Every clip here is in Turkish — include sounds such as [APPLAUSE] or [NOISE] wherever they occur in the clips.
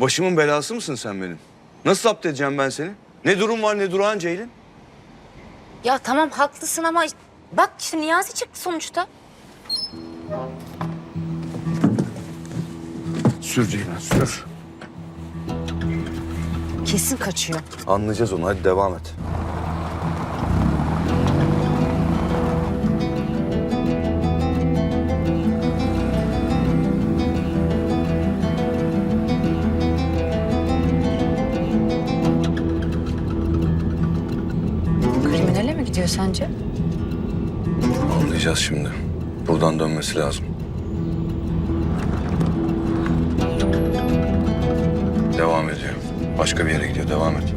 Başımın belası mısın sen benim? Nasıl zapt edeceğim ben seni? Ne durum var ne durağın Ceylin? Ya tamam haklısın ama bak işte Niyazi çıktı sonuçta. Sür Ceylan sür. Kesin kaçıyor. Anlayacağız onu hadi devam et. Gidiyor sence? Anlayacağız şimdi. Buradan dönmesi lazım. Devam ediyor. Başka bir yere gidiyor. Devam et.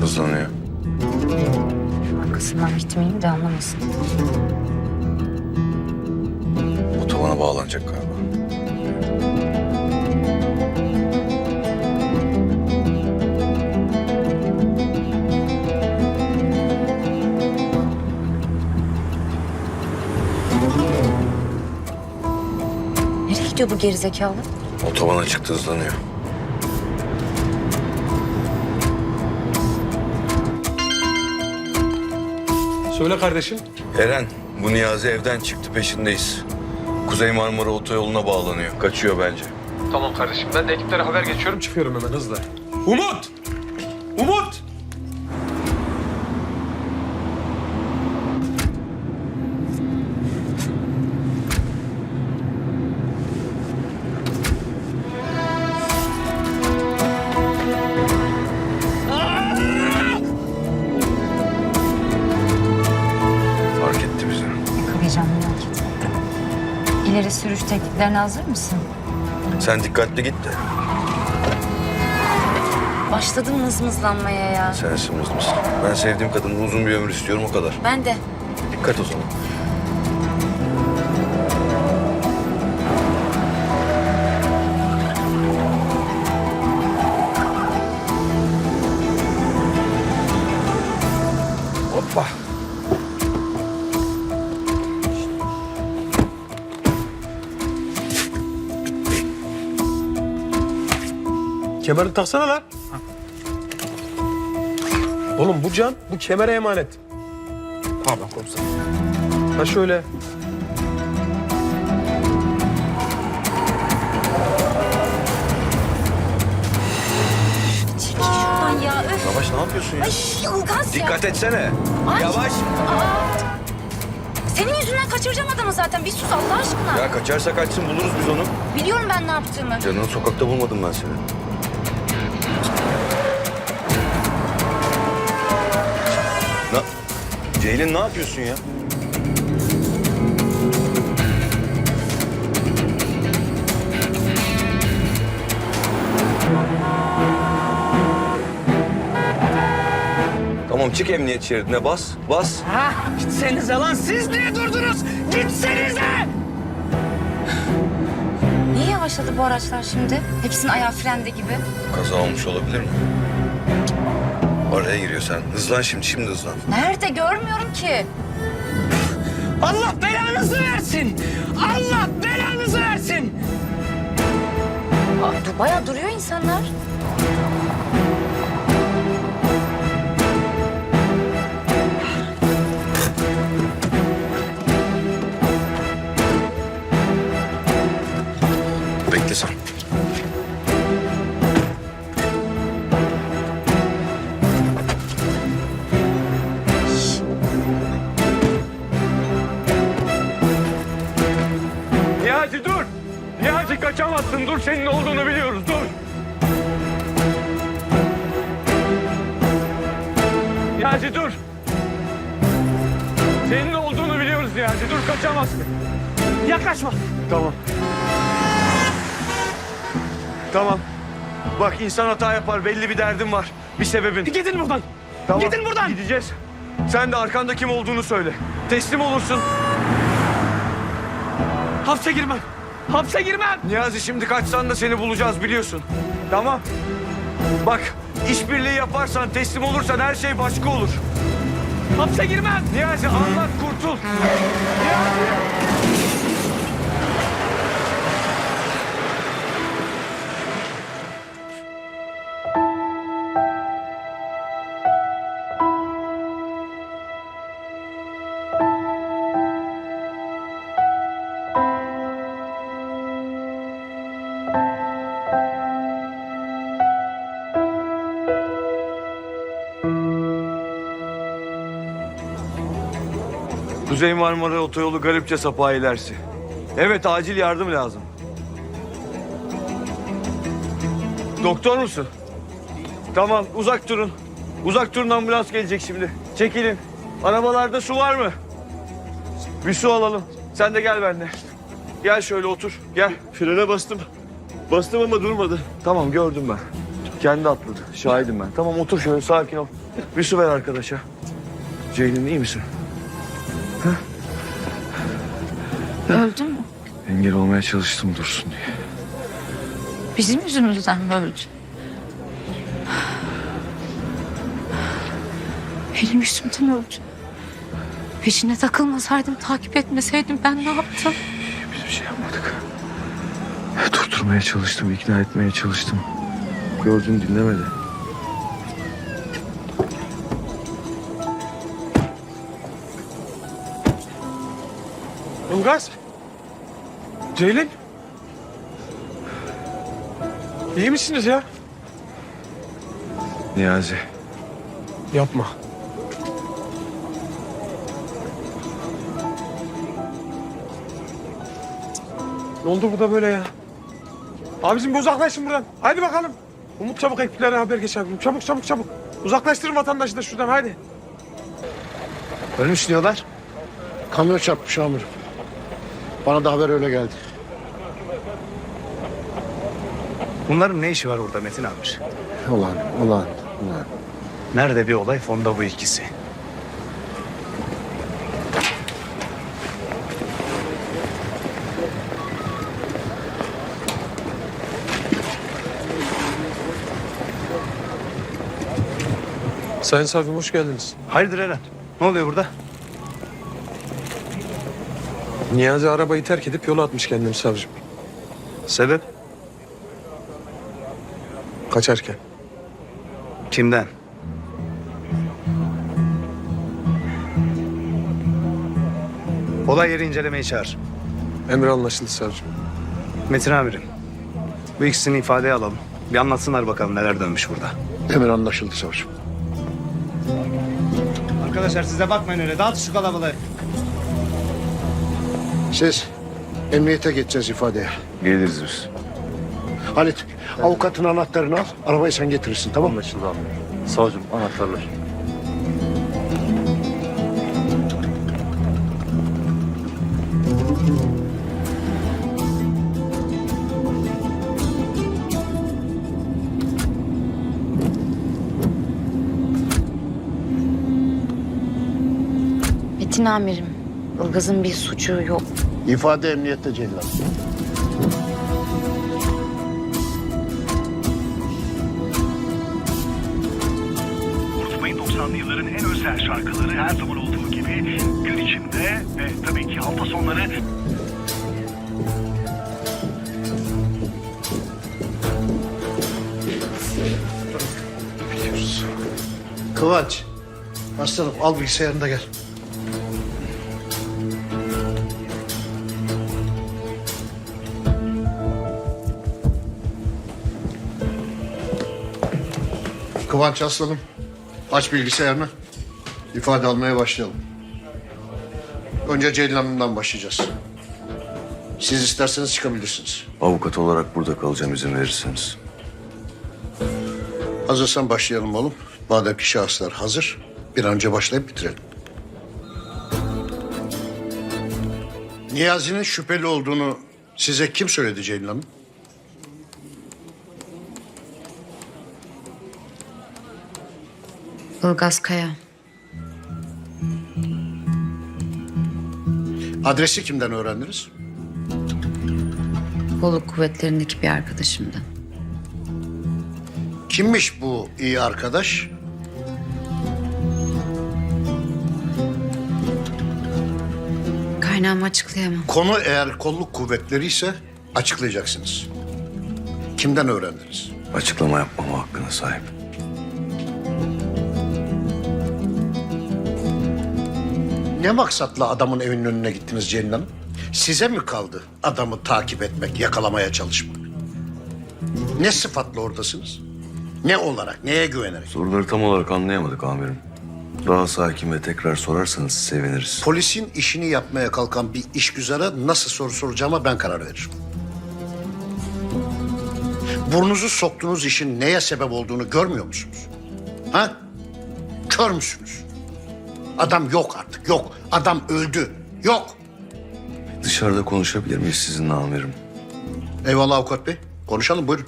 Hızlanıyor. Arkasından gitmeyeyim de anlamasın. Otobana bağlanacak galiba. Gidiyor bu gerizekalı? Otobana çıktı hızlanıyor. Söyle kardeşim. Eren, bu Niyazi evden çıktı peşindeyiz. Kuzey Marmara Otoyolu'na bağlanıyor. Kaçıyor bence. Tamam kardeşim. Ben de ekiplere haber geçiyorum. Çıkıyorum hemen hızla. Umut! Umut! Tekniklerine hazır mısın? Sen dikkatli git de. Başladım mızmızlanmaya ya. Sensin mısın? Ben sevdiğim kadının uzun bir ömür istiyorum o kadar. Ben de. Dikkat o zaman. Kemerini taksana lan. Oğlum bu can, bu kemere emanet. Pardon komiserim. Ha şöyle. Çekil şuradan ya. Öf. Yavaş ne yapıyorsun ya? Ay Ilgaz ya. Dikkat etsene. Ay. Yavaş. Aa. Senin yüzünden kaçıracağım adamı zaten. Bir sus Allah aşkına. Ya kaçarsa kaçsın buluruz biz onu. Biliyorum ben ne yaptığımı. Canını sokakta bulmadım ben seni. Ceylin ne yapıyorsun ya? Tamam çık emniyet şeridine bas, bas. Ha, gitsenize lan siz niye durdunuz? Gitsenize! Niye yavaşladı bu araçlar şimdi? Hepsinin ayağı frende gibi. Kaza olmuş olabilir mi? Araya giriyor sen. Hızlan şimdi, şimdi hızlan. Nerede görmüyorum ki. Allah belanızı versin! Allah belanızı versin! Aa, dur, bayağı duruyor insanlar. Niyazi kaçamazsın. Dur senin olduğunu biliyoruz. Dur. Niyazi dur. Senin olduğunu biliyoruz Niyazi. Dur kaçamazsın. Yaklaşma! Tamam. Tamam. Bak insan hata yapar. Belli bir derdin var. Bir sebebin. Gidin buradan! Tamam. Gidin buradan! Gideceğiz. Sen de arkanda kim olduğunu söyle. Teslim olursun. Hapse girmem! Hapse girmem! Niyazi şimdi kaçsan da seni bulacağız biliyorsun. Tamam. Bak işbirliği yaparsan teslim olursan her şey başka olur. Hapse girmem. Niyazi anlat kurtul. Niyazi. Kuzey Marmara Otoyolu Garipçe Sapağı ilerisi. Evet acil yardım lazım. Doktor musun? Tamam uzak durun. Uzak durun ambulans gelecek şimdi. Çekilin. Arabalarda su var mı? Bir su alalım. Sen de gel benimle. Gel şöyle otur. Gel. Frene bastım. Bastım ama durmadı. Tamam gördüm ben. Kendi atladı. Şahidim ben. Tamam otur şöyle sakin ol. Bir su ver arkadaşa. Ceylin iyi misin? Öldü mü? Engel olmaya çalıştım dursun diye. Bizim yüzümüzden mi öldü? Benim yüzümden öldü. Peşine takılmasaydım, takip etmeseydim ben ne yaptım? Biz bir şey yapmadık. Durdurmaya çalıştım, ikna etmeye çalıştım. Gördün dinlemedi. Ilgaz. Ceylin. İyi misiniz ya? Niyazi. Yapma. Ne oldu burada böyle ya? Abicim bir uzaklaşın buradan. Haydi bakalım. Umut çabuk ekiplere haber geç abim. Çabuk çabuk çabuk. Uzaklaştırın vatandaşı da şuradan haydi. Ölmüş diyorlar. Kamyon çarpmış amirim. Bana da haber öyle geldi. Bunların ne işi var orada Metin abi? Ulan, ulan, ulan. Nerede bir olay fonda bu ikisi. Sayın Savcım hoş geldiniz. Hayırdır Eren? Ne oluyor burada? Niyazi arabayı terk edip yola atmış kendini savcım. Sebep? Kaçarken. Kimden? Olay yeri incelemeyi çağır. Emir anlaşıldı savcım. Metin amirim. Bu ikisini ifadeye alalım. Bir anlatsınlar bakalım neler dönmüş burada. Emir anlaşıldı savcım. Arkadaşlar size bakmayın öyle. Dağıt şu kalabalığı. Siz emniyete geçeceğiz ifadeye. Geliriz biz. Halit, avukatın anahtarını al. Arabayı sen getirirsin tamam mı? Anlaşıldı abi. Savcım anahtarlar. Metin amirim, Ilgaz'ın bir suçu yok. İfade emniyette Ceylan. Unutmayın 90'lı yılların en özel şarkıları her zaman olduğu gibi gün içinde ve tabii ki hafta sonları Kıvanç, aslanım al bilgisayarını da gel. Kıvanç aslanım, aç bilgisayarını. İfade almaya başlayalım. Önce Ceylin Hanım'dan başlayacağız. Siz isterseniz çıkabilirsiniz. Avukat olarak burada kalacağım izin verirseniz. Hazırsan başlayalım oğlum. Madem ki şahıslar hazır, bir an önce başlayıp bitirelim. Niyazi'nin şüpheli olduğunu size kim söyledi Ceylin Hanım? Ilgaz Kaya. Adresi kimden öğrendiniz? Kolluk kuvvetlerindeki bir arkadaşımdan. Kimmiş bu iyi arkadaş? Kaynağımı açıklayamam. Konu eğer kolluk kuvvetleri ise açıklayacaksınız. Kimden öğrendiniz? Açıklama yapmama hakkına sahip. Ne maksatla adamın evinin önüne gittiniz Ceylin Hanım? Size mi kaldı adamı takip etmek, yakalamaya çalışmak? Ne sıfatla oradasınız? Ne olarak, neye güvenerek? Soruları tam olarak anlayamadık amirim. Daha sakin ve tekrar sorarsanız seviniriz. Polisin işini yapmaya kalkan bir işgüzara nasıl soru soracağıma ben karar veririm. Burnunuzu soktuğunuz işin neye sebep olduğunu görmüyor musunuz? Ha? Kör müsünüz? Adam yok artık, yok. Adam öldü, yok. Dışarıda konuşabilir miyiz sizinle amirim? Eyvallah avukat bey. Konuşalım buyurun.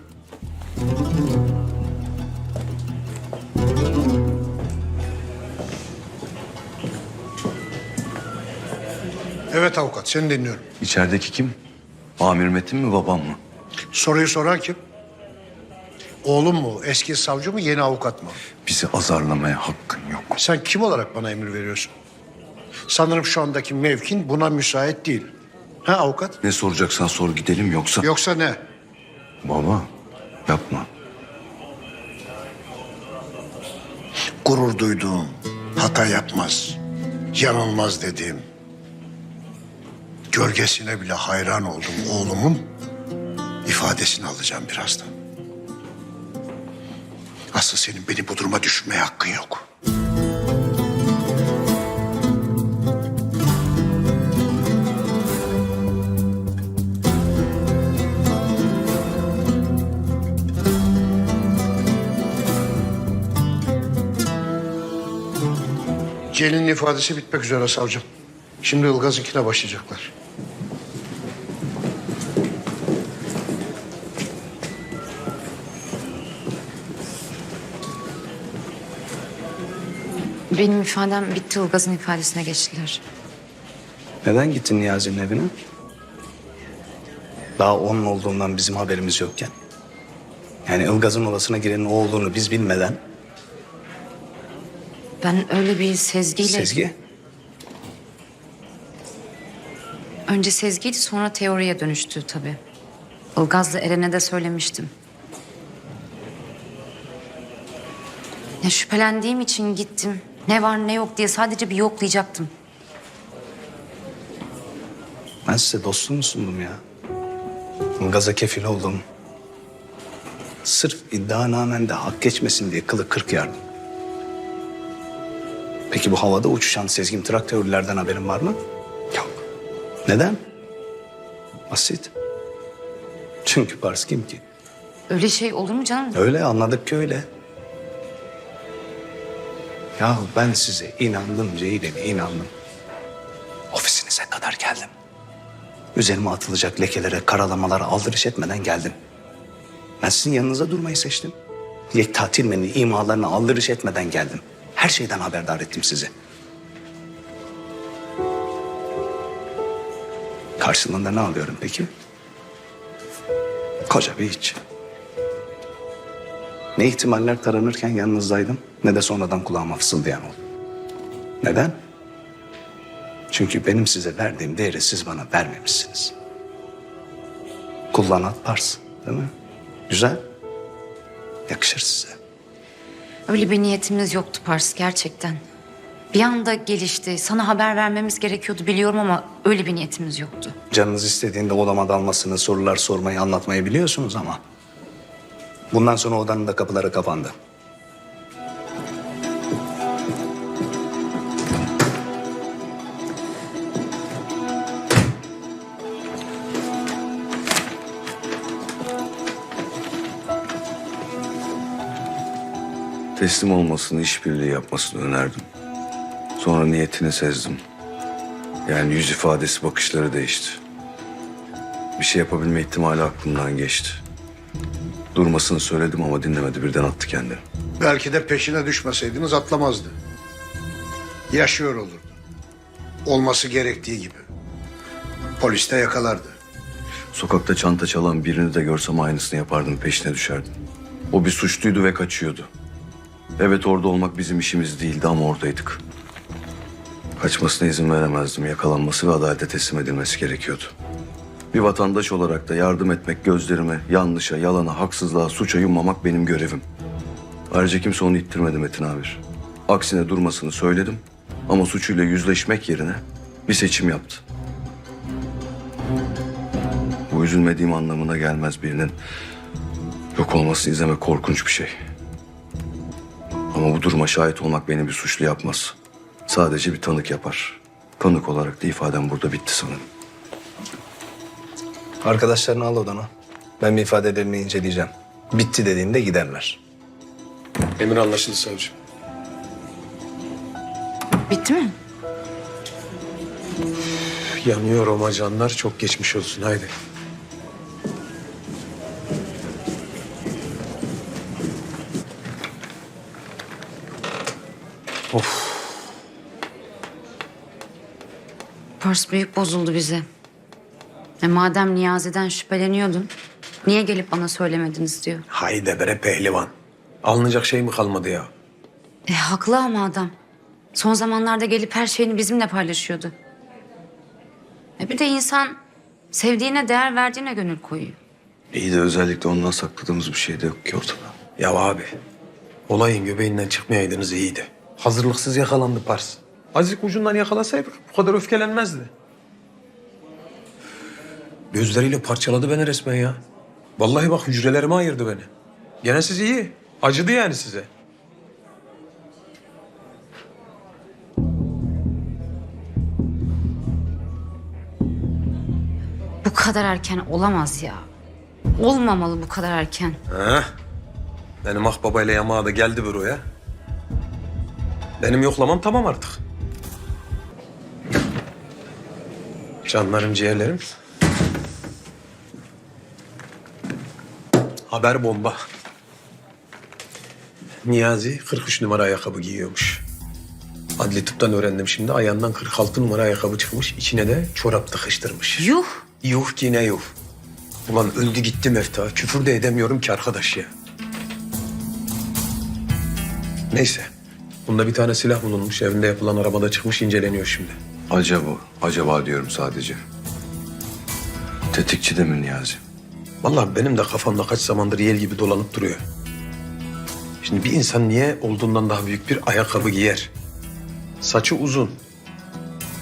Evet avukat, seni dinliyorum. İçerideki kim? Amir Metin mi babam mı? Soruyu soran kim? Oğlum mu, eski savcı mı, yeni avukat mı? Bizi azarlamaya hakkın yok. Sen kim olarak bana emir veriyorsun? Sanırım şu andaki mevkin buna müsait değil. Ha avukat? Ne soracaksan sor gidelim yoksa... Yoksa ne? Baba yapma. Gurur duyduğum, hata yapmaz, yanılmaz dediğim, gölgesine bile hayran olduğum oğlumun ifadesini alacağım birazdan. Asıl senin beni bu duruma düşürmeye hakkın yok. Celin'in ifadesi bitmek üzere savcım. Şimdi Ilgaz'ınkine başlayacaklar. Benim ifadem bitti. Ilgaz'ın ifadesine geçtiler. Neden gittin Niyazi'nin evine? Daha onun olduğundan bizim haberimiz yokken. Yani Ilgaz'ın odasına girenin o olduğunu biz bilmeden Ben öyle bir sezgiyle... Sezgi Önce sezgiydi sonra teoriye dönüştü tabii. Ilgaz'la Eren'e de söylemiştim. Ya şüphelendiğim için gittim. Ne var ne yok diye sadece bir yoklayacaktım. ben size dostum mu sundum ya? Ilgaz'a kefil oldum. Sırf iddianamende hak geçmesin diye kılı kırk yardım. Peki bu havada uçuşan sezgin trak teorilerden haberin var mı? Yok. Neden? Basit. Çünkü Pars kim ki? Öyle şey olur mu canım? Öyle anladık ki öyle. Ya ben size inandım Ceylin, inandım. Ofisinize kadar geldim. Üzerime atılacak lekelere, karalamalara aldırış etmeden geldim. Ben sizin yanınıza durmayı seçtim. Yekta Tilmen'in imalarına aldırış etmeden geldim. Her şeyden haberdar ettim sizi. Karşılığında ne alıyorum peki? Koca bir iç. Ne ihtimaller taranırken yanınızdaydım ne de sonradan kulağıma fısıldayan oldu. Neden? Çünkü benim size verdiğim değeri siz bana vermemişsiniz. Kullanat pars değil mi? Güzel. Yakışır size. Öyle bir niyetimiz yoktu Pars gerçekten. Bir anda gelişti. Sana haber vermemiz gerekiyordu biliyorum ama öyle bir niyetimiz yoktu. Canınız istediğinde odama dalmasını, sorular sormayı, anlatmayı biliyorsunuz ama... Bundan sonra odanın da kapıları kapandı. Teslim olmasını, işbirliği yapmasını önerdim. Sonra niyetini sezdim. Yani yüz ifadesi, bakışları değişti. Bir şey yapabilme ihtimali aklımdan geçti. Durmasını söyledim ama dinlemedi. Birden attı kendini. Belki de peşine düşmeseydiniz atlamazdı. Yaşıyor olurdu. Olması gerektiği gibi. Polis de yakalardı. Sokakta çanta çalan birini de görsem aynısını yapardım, peşine düşerdim. O bir suçluydu ve kaçıyordu. Evet orada olmak bizim işimiz değildi ama oradaydık. Kaçmasına izin veremezdim. Yakalanması ve adalete teslim edilmesi gerekiyordu. Bir vatandaş olarak da yardım etmek gözlerimi yanlışa, yalana, haksızlığa, suça yummamak benim görevim. Ayrıca kimse onu ittirmedi Metin abi. Aksine durmasını söyledim ama suçuyla yüzleşmek yerine bir seçim yaptı. Bu üzülmediğim anlamına gelmez birinin yok olmasını izlemek korkunç bir şey. Ama bu duruma şahit olmak beni bir suçlu yapmaz. Sadece bir tanık yapar. Tanık olarak da ifadem burada bitti sanırım. Arkadaşlarını al odana. Ben bir ifadelerini inceleyeceğim. Bitti dediğinde giderler. Emir anlaşıldı savcım. Bitti mi? Yanıyor o macanlar çok geçmiş olsun haydi. Pars büyük bozuldu bize. E madem Niyazi'den şüpheleniyordun, niye gelip bana söylemediniz diyor. Haydi bre pehlivan. Alınacak şey mi kalmadı ya? E haklı ama adam. Son zamanlarda gelip her şeyini bizimle paylaşıyordu. E bir de insan sevdiğine değer verdiğine gönül koyuyor. İyi de özellikle ondan sakladığımız bir şey de yok ki ortada. Ya abi. Olayın göbeğinden çıkmayaydınız iyiydi. Hazırlıksız yakalandı Pars. Azıcık ucundan yakalasaydık bu kadar öfkelenmezdi. Gözleriyle parçaladı beni resmen ya. Vallahi bak hücrelerime ayırdı beni. Gene siz iyi. Acıdı yani size. Bu kadar erken olamaz ya. Olmamalı bu kadar erken. Ha? Benim ahbabayla yamağa da geldi büroya. Benim yoklamam tamam artık. Canlarım, ciğerlerim. Haber bomba. Niyazi 43 numara ayakkabı giyiyormuş. Adli tıptan öğrendim şimdi. Ayağından 46 numara ayakkabı çıkmış. İçine de çorap tıkıştırmış. Yuh! Yuh ki ne yuh. Ulan öldü gitti mefta. Küfür de edemiyorum ki arkadaş ya. Neyse. Bunda bir tane silah bulunmuş. Evinde yapılan arabada çıkmış inceleniyor şimdi. Acaba, acaba diyorum sadece. Tetikçi de mi Niyazi? Vallahi benim de kafamda kaç zamandır yel gibi dolanıp duruyor. Şimdi bir insan niye olduğundan daha büyük bir ayakkabı giyer? Saçı uzun.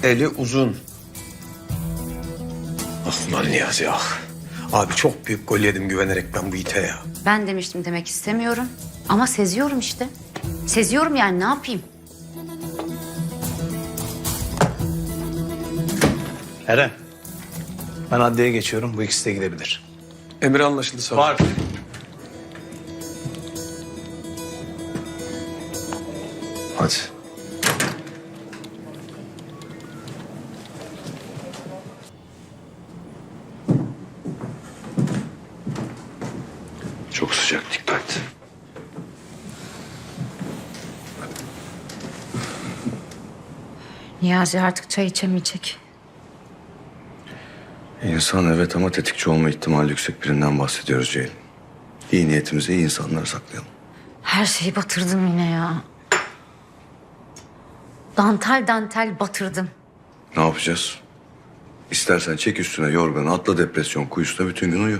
Eli uzun. Ah ulan Niyazi ah. Abi çok büyük gol yedim güvenerek ben bu ite ya. Ben demiştim demek istemiyorum. Ama seziyorum işte. Seziyorum yani ne yapayım? Eren. Ben adliyeye geçiyorum. Bu ikisi de gidebilir. Emir anlaşıldı savcım. Hadi. Çok sıcak dikkat. Niyazi artık çay içemeyecek. İnsan evet ama tetikçi olma ihtimali yüksek birinden bahsediyoruz Ceylin. İyi niyetimizi iyi insanlara saklayalım. Her şeyi batırdım yine ya. Dantel dantel batırdım. Ne yapacağız? İstersen çek üstüne yorganı, atla depresyon kuyusuna bütün gün uyu.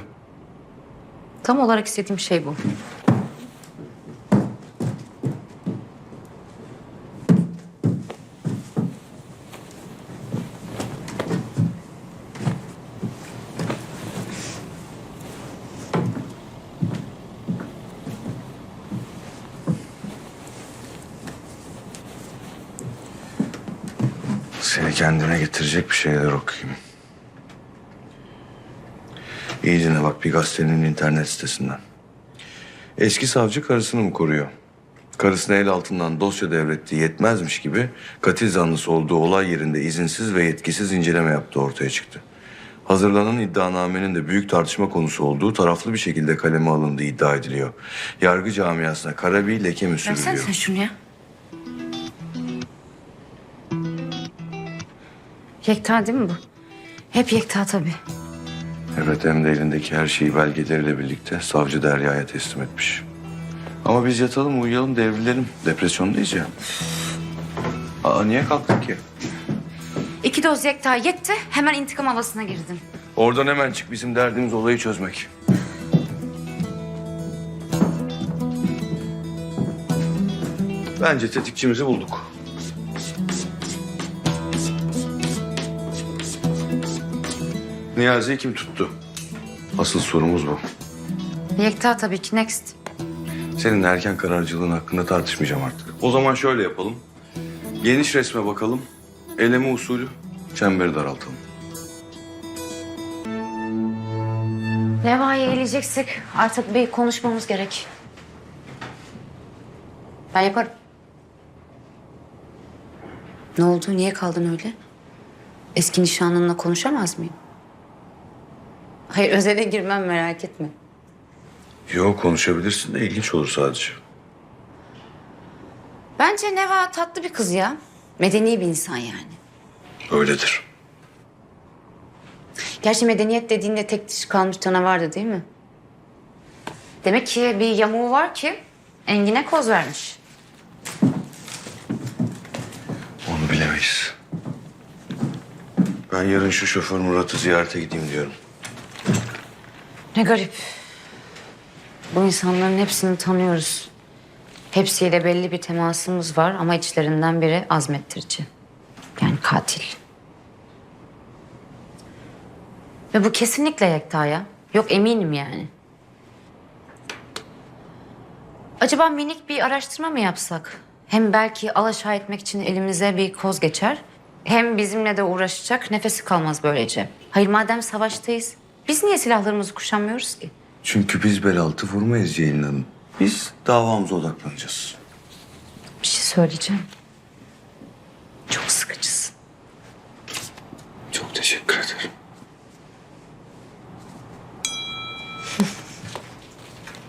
Tam olarak istediğim şey bu. Seni kendine getirecek bir şeyler okuyayım. İyi dinle bak bir gazetenin internet sitesinden. Eski savcı karısını mı koruyor? Karısını el altından dosya devrettiği yetmezmiş gibi katil zanlısı olduğu olay yerinde izinsiz ve yetkisiz inceleme yaptığı ortaya çıktı. Hazırlanan iddianamenin de büyük tartışma konusu olduğu taraflı bir şekilde kaleme alındığı iddia ediliyor. Yargı camiasına kara bir leke mi Versene sürülüyor? sen şunu ya. Yekta değil mi bu? Hep yekta tabii. Evet hem de elindeki her şeyi belgeleriyle birlikte savcı Derya'ya teslim etmiş. Ama biz yatalım uyuyalım devrilelim. Depresyondayız ya. Aa niye kalktık ki? İki doz yekta yetti. Hemen intikam havasına girdim. Oradan hemen çık. Bizim derdimiz olayı çözmek. Bence tetikçimizi bulduk. Niyazi'yi kim tuttu? Asıl sorumuz bu. Yekta tabii ki next. Senin erken kararcılığın hakkında tartışmayacağım artık. O zaman şöyle yapalım. Geniş resme bakalım. Eleme usulü, çemberi daraltalım. Leva'yı eleyeceksek artık bir konuşmamız gerek. Ben yaparım. Ne oldu? Niye kaldın öyle? Eski nişanlınla konuşamaz mıyım? Hayır özele girmem merak etme. Yok konuşabilirsin de ilginç olur sadece. Bence Neva tatlı bir kız ya. Medeni bir insan yani. Öyledir. Gerçi medeniyet dediğinde tek dişi kalmış canavardı değil mi? Demek ki bir yamuğu var ki Engin'e koz vermiş. Onu bilemeyiz. Ben yarın şu şoför Murat'ı ziyarete gideyim diyorum. Ne garip. Bu insanların hepsini tanıyoruz. Hepsiyle belli bir temasımız var ama içlerinden biri azmettirici. Yani katil. Ve bu kesinlikle Yekta'ya. Yok eminim yani. Acaba minik bir araştırma mı yapsak? Hem belki alaşağı etmek için elimize bir koz geçer. Hem bizimle de uğraşacak nefesi kalmaz böylece. Hayır madem savaştayız. Biz niye silahlarımızı kuşanmıyoruz ki? Çünkü biz bel altı vurmayız Ceylin Hanım. Biz davamıza odaklanacağız. Bir şey söyleyeceğim. Çok sıkıcısın. Çok teşekkür ederim.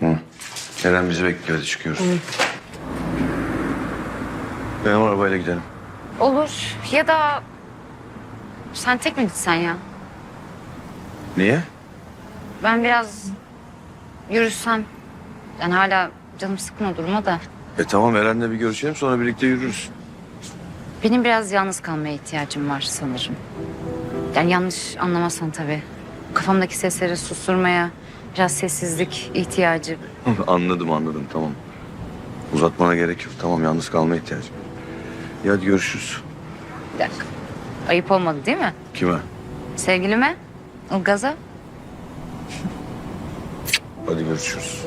[LAUGHS] Hı. Eren bizi bekliyor. Hadi çıkıyoruz. Benim arabayla gidelim. Olur. Ya da sen tek mi gitsen ya? Niye? Ben biraz yürüsem. Yani hala canım o duruma da. E tamam Eren'le bir görüşelim sonra birlikte yürürüz. Benim biraz yalnız kalmaya ihtiyacım var sanırım. Yani yanlış anlamasan tabii. Kafamdaki sesleri susturmaya biraz sessizlik ihtiyacı. [LAUGHS] anladım anladım tamam. Uzatmana gerek yok. Tamam yalnız kalmaya ihtiyacım. var. İyi hadi görüşürüz. Bir dakika. Ayıp olmadı değil mi? Kime? Sevgilime? Hadi görüşürüz.